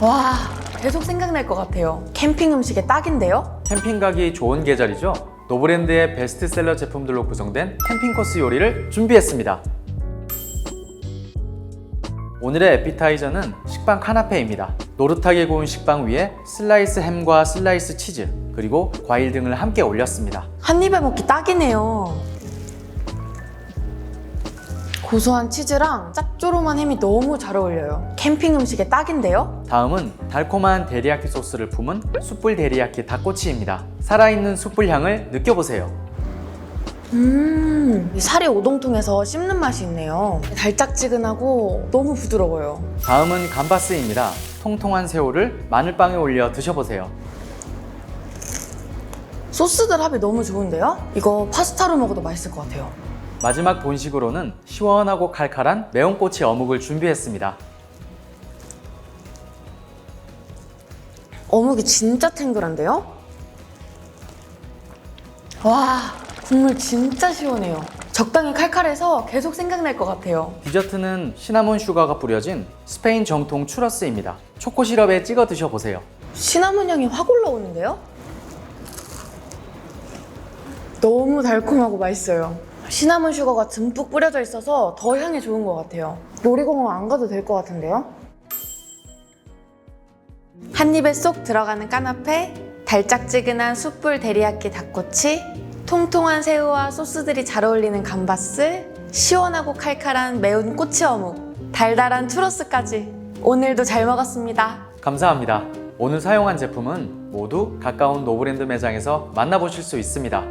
와, 계속 생각날 것 같아요. 캠핑 음식에 딱인데요? 캠핑 가기 좋은 계절이죠? 노브랜드의 베스트셀러 제품들로 구성된 캠핑 코스 요리를 준비했습니다. 오늘의 에피타이저는 식빵 카나페입니다. 노릇하게 구운 식빵 위에 슬라이스 햄과 슬라이스 치즈, 그리고 과일 등을 함께 올렸습니다. 한 입에 먹기 딱이네요. 고소한 치즈랑 짭조름한 햄이 너무 잘 어울려요. 캠핑 음식에 딱인데요? 다음은 달콤한 데리야끼 소스를 품은 숯불 데리야끼 닭꼬치입니다. 살아있는 숯불 향을 느껴보세요. 음, 이 살이 오동통해서 씹는 맛이 있네요. 달짝지근하고 너무 부드러워요. 다음은 감바스입니다. 통통한 새우를 마늘빵에 올려 드셔보세요. 소스들 합이 너무 좋은데요? 이거 파스타로 먹어도 맛있을 것 같아요. 마지막 본식으로는 시원하고 칼칼한 매운 꼬치 어묵을 준비했습니다. 어묵이 진짜 탱글한데요? 와, 국물 진짜 시원해요. 적당히 칼칼해서 계속 생각날 것 같아요. 디저트는 시나몬 슈가가 뿌려진 스페인 정통 추러스입니다. 초코 시럽에 찍어 드셔보세요. 시나몬 향이 확 올라오는데요? 너무 달콤하고 맛있어요. 시나몬 슈거가 듬뿍 뿌려져 있어서 더 향이 좋은 것 같아요. 놀이공원 안 가도 될 것 같은데요? 한 입에 쏙 들어가는 까나페, 달짝지근한 숯불 데리야끼 닭꼬치, 통통한 새우와 소스들이 잘 어울리는 감바스, 시원하고 칼칼한 매운 꼬치 어묵, 달달한 추러스까지 오늘도 잘 먹었습니다. 감사합니다. 오늘 사용한 제품은 모두 가까운 노브랜드 매장에서 만나보실 수 있습니다.